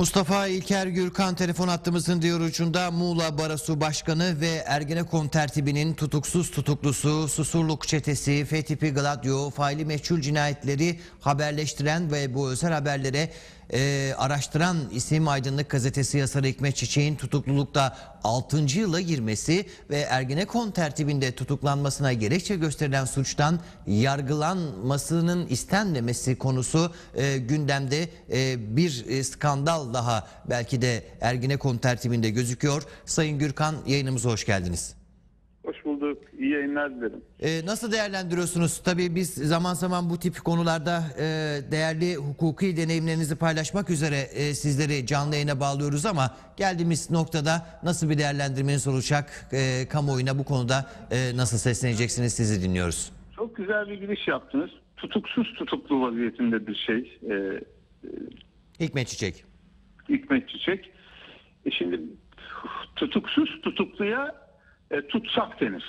Mustafa İlker Gürkan telefon hattımızın diğer ucunda Muğla Barosu Başkanı ve Ergenekon tertibinin tutuksuz tutuklusu, Susurluk çetesi, F tipi Gladio, faili meçhul cinayetleri haberleştiren ve bu özel haberlere e, araştıran isim Aydınlık Gazetesi yazarı Hikmet Çiçek'in tutuklulukta 6. yıla girmesi ve Ergenekon tertibinde tutuklanmasına gerekçe gösterilen suçtan yargılanmasının istenmemesi konusu e, gündemde e, bir e, skandal daha belki de Ergenekon tertibinde gözüküyor. Sayın Gürkan yayınımıza hoş geldiniz. Yayınlar dilerim. Ee, nasıl değerlendiriyorsunuz? Tabii biz zaman zaman bu tip konularda e, değerli hukuki deneyimlerinizi paylaşmak üzere e, sizleri canlı yayına bağlıyoruz ama geldiğimiz noktada nasıl bir değerlendirmeniz olacak? E, kamuoyuna bu konuda e, nasıl sesleneceksiniz sizi dinliyoruz. Çok güzel bir giriş yaptınız. Tutuksuz tutuklu vaziyetinde bir şey. Ee, Hikmet Çiçek. Hikmet Çiçek. E şimdi tutuksuz tutukluya e, tutsak denir.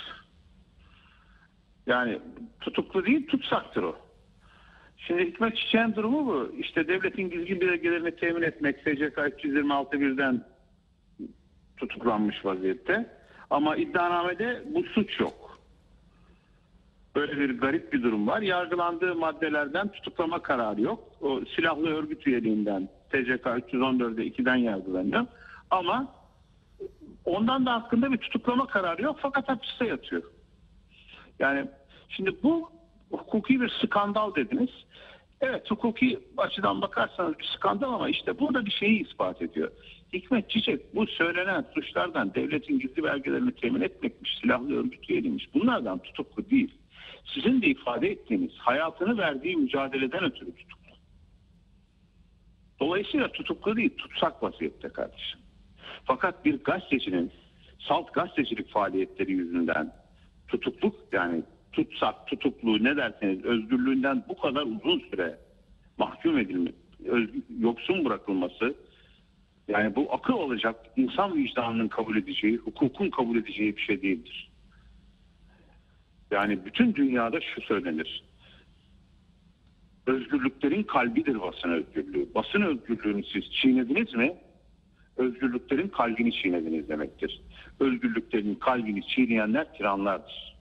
Yani tutuklu değil tutsaktır o. Şimdi Hikmet Çiçek'in durumu bu. İşte devletin gizli belgelerini temin etmek SCK 326 birden tutuklanmış vaziyette. Ama iddianamede bu suç yok. Böyle bir garip bir durum var. Yargılandığı maddelerden tutuklama kararı yok. O silahlı örgüt üyeliğinden TCK 314'de 2'den yargılanıyor. Ama ondan da hakkında bir tutuklama kararı yok fakat hapiste yatıyor. Yani şimdi bu hukuki bir skandal dediniz. Evet hukuki açıdan bakarsanız bir skandal ama işte burada bir şeyi ispat ediyor. Hikmet Çiçek bu söylenen suçlardan devletin gizli belgelerini temin etmekmiş, silahlı örgüt üyeliymiş. Bunlardan tutuklu değil. Sizin de ifade ettiğiniz hayatını verdiği mücadeleden ötürü tutuklu. Dolayısıyla tutuklu değil, tutsak vaziyette kardeşim. Fakat bir gazetecinin salt gazetecilik faaliyetleri yüzünden tutukluk yani tutsak, tutuklu ne derseniz özgürlüğünden bu kadar uzun süre mahkum edilmek, özgür, yoksun bırakılması yani bu akıl olacak insan vicdanının kabul edeceği, hukukun kabul edeceği bir şey değildir. Yani bütün dünyada şu söylenir. Özgürlüklerin kalbidir basın özgürlüğü. Basın özgürlüğünü siz çiğnediniz mi? Özgürlüklerin kalbini çiğnediniz demektir. Özgürlüklerin kalbini çiğneyenler tiranlardır.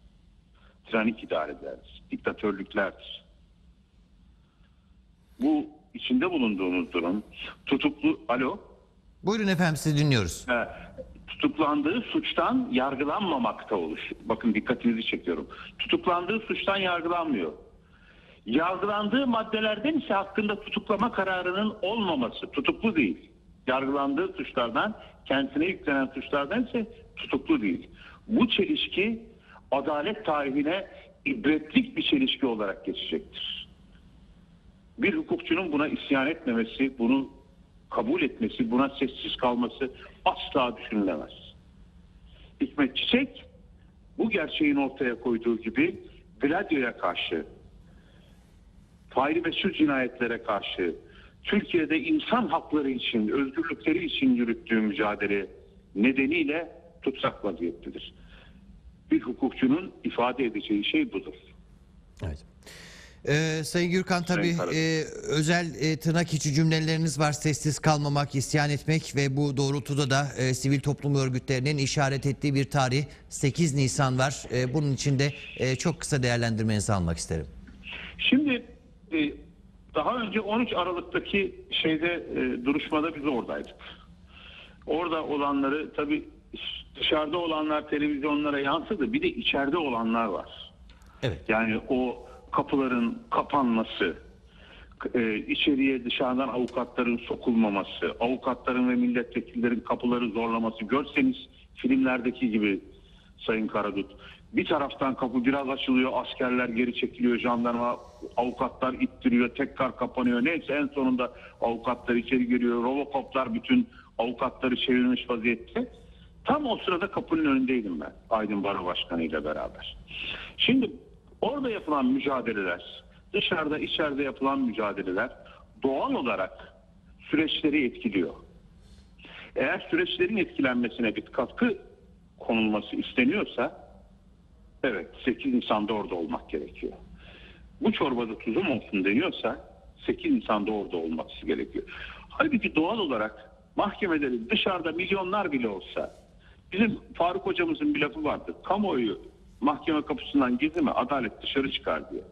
Tiranik idarelerdir. Diktatörlüklerdir. Bu içinde bulunduğunuz durum tutuklu... Alo? Buyurun efendim sizi dinliyoruz. e, tutuklandığı suçtan yargılanmamakta oluş. Bakın dikkatinizi çekiyorum. Tutuklandığı suçtan yargılanmıyor. Yargılandığı maddelerden ise hakkında tutuklama kararının olmaması, tutuklu değil. Yargılandığı suçlardan, kendisine yüklenen suçlardan ise tutuklu değil. Bu çelişki adalet tarihine ibretlik bir çelişki olarak geçecektir. Bir hukukçunun buna isyan etmemesi, bunu kabul etmesi, buna sessiz kalması asla düşünülemez. Hikmet Çiçek bu gerçeğin ortaya koyduğu gibi Gladio'ya karşı, faili meşhur cinayetlere karşı, Türkiye'de insan hakları için, özgürlükleri için yürüttüğü mücadele nedeniyle tutsak vaziyettedir. Bir hukukçunun ifade edeceği şey budur. Evet. Ee, Sayın Gürkan tabii Karaca. e, özel e, tırnak içi cümleleriniz var. Sessiz kalmamak, isyan etmek ve bu doğrultuda da e, sivil toplum örgütlerinin işaret ettiği bir tarih 8 Nisan var. E, bunun için de e, çok kısa değerlendirmenizi almak isterim. Şimdi e, daha önce 13 Aralık'taki şeyde e, duruşmada biz oradaydık. Orada olanları tabii dışarıda olanlar televizyonlara yansıdı. Bir de içeride olanlar var. Evet. Yani o kapıların kapanması, e, içeriye dışarıdan avukatların sokulmaması, avukatların ve milletvekillerin kapıları zorlaması görseniz filmlerdeki gibi Sayın Karadut. Bir taraftan kapı biraz açılıyor, askerler geri çekiliyor, jandarma avukatlar ittiriyor, tekrar kapanıyor. Neyse en sonunda avukatlar içeri giriyor, robokoplar bütün avukatları çevirmiş vaziyette. Tam o sırada kapının önündeydim ben Aydın Baro Başkanı ile beraber. Şimdi orada yapılan mücadeleler, dışarıda içeride yapılan mücadeleler doğal olarak süreçleri etkiliyor. Eğer süreçlerin etkilenmesine bir katkı konulması isteniyorsa evet 8 Nisan'da orada olmak gerekiyor. Bu çorbada tuzum olsun deniyorsa 8 Nisan'da orada olması gerekiyor. Halbuki doğal olarak mahkemelerin dışarıda milyonlar bile olsa bizim Faruk hocamızın bir lafı vardı. Kamuoyu mahkeme kapısından mi adalet dışarı çıkar diyor.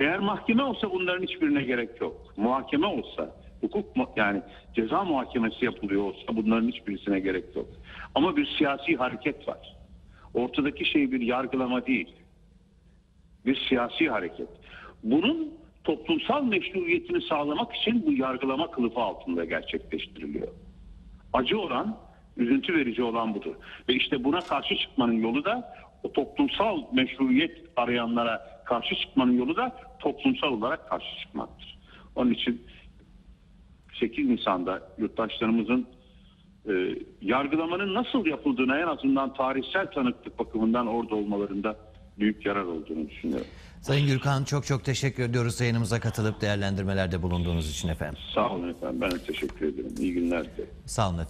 Eğer mahkeme olsa bunların hiçbirine gerek yok. Muhakeme olsa, hukuk mu- yani ceza muhakemesi yapılıyor olsa bunların hiçbirisine gerek yok. Ama bir siyasi hareket var. Ortadaki şey bir yargılama değil. Bir siyasi hareket. Bunun toplumsal meşruiyetini sağlamak için bu yargılama kılıfı altında gerçekleştiriliyor. Acı olan, üzüntü verici olan budur. Ve işte buna karşı çıkmanın yolu da o toplumsal meşruiyet arayanlara karşı çıkmanın yolu da toplumsal olarak karşı çıkmaktır. Onun için 8 Nisan'da yurttaşlarımızın e, yargılamanın nasıl yapıldığına en azından tarihsel tanıklık bakımından orada olmalarında büyük yarar olduğunu düşünüyorum. Sayın Gürkan çok çok teşekkür ediyoruz yayınımıza katılıp değerlendirmelerde bulunduğunuz için efendim. Sağ olun efendim. Ben de teşekkür ederim. İyi günler dilerim. Sağ olun efendim.